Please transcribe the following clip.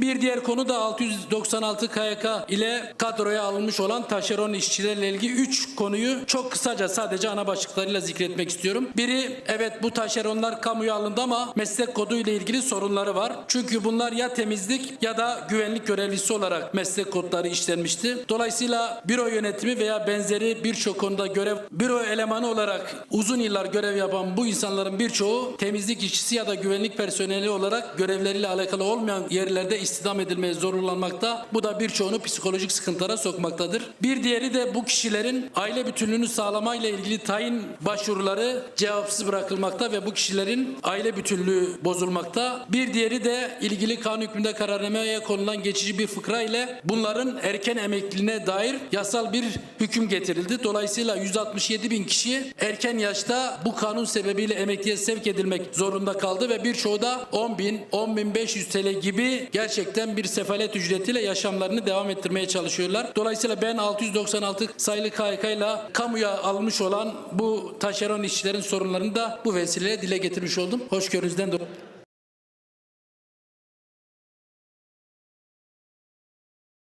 Bir diğer konu da 696 KYK ile kadroya alınmış olan taşeron işçilerle ilgili 3 konuyu çok kısaca sadece ana başlıklarıyla zikretmek istiyorum. Biri evet bu taşeronlar kamuya alındı ama meslek kodu ile ilgili sorunları var. Çünkü bunlar ya temizlik ya da güvenlik görevlisi olarak meslek kodları işlenmişti. Dolayısıyla büro yönetimi veya benzeri birçok konuda görev büro elemanı olarak uzun yıllar görev yapan bu insanların birçoğu temizlik işçisi ya da güvenlik personeli olarak görevleriyle alakalı olmayan yerlerde istihdam edilmeye zorlanmakta. Bu da birçoğunu psikolojik sıkıntılara sokmaktadır. Bir diğeri de bu kişilerin aile bütünlüğünü sağlamayla ilgili tayin başvuruları cevapsız bırakılmakta ve bu kişilerin aile bütünlüğü bozulmakta. Bir diğeri de ilgili kanun hükmünde kararnameye konulan geçici bir fıkra ile bunların erken emekliliğine dair yasal bir hüküm getirildi. Dolayısıyla 167 bin kişi erken yaşta bu kanun sebebiyle emekliye sevk edilmek zorunda kaldı ve birçoğu da 10 bin, 10 bin 500 TL gibi gerçekten bir sefalet ücretiyle yaşamlarını devam ettirmeye çalışıyorlar. Dolayısıyla ben 696 sayılı KYK ile kamuya almış olan bu taşeron işçilerin sorunlarını da bu vesileyle dile getirmiş oldum. Hoşgörünüzden dolayı.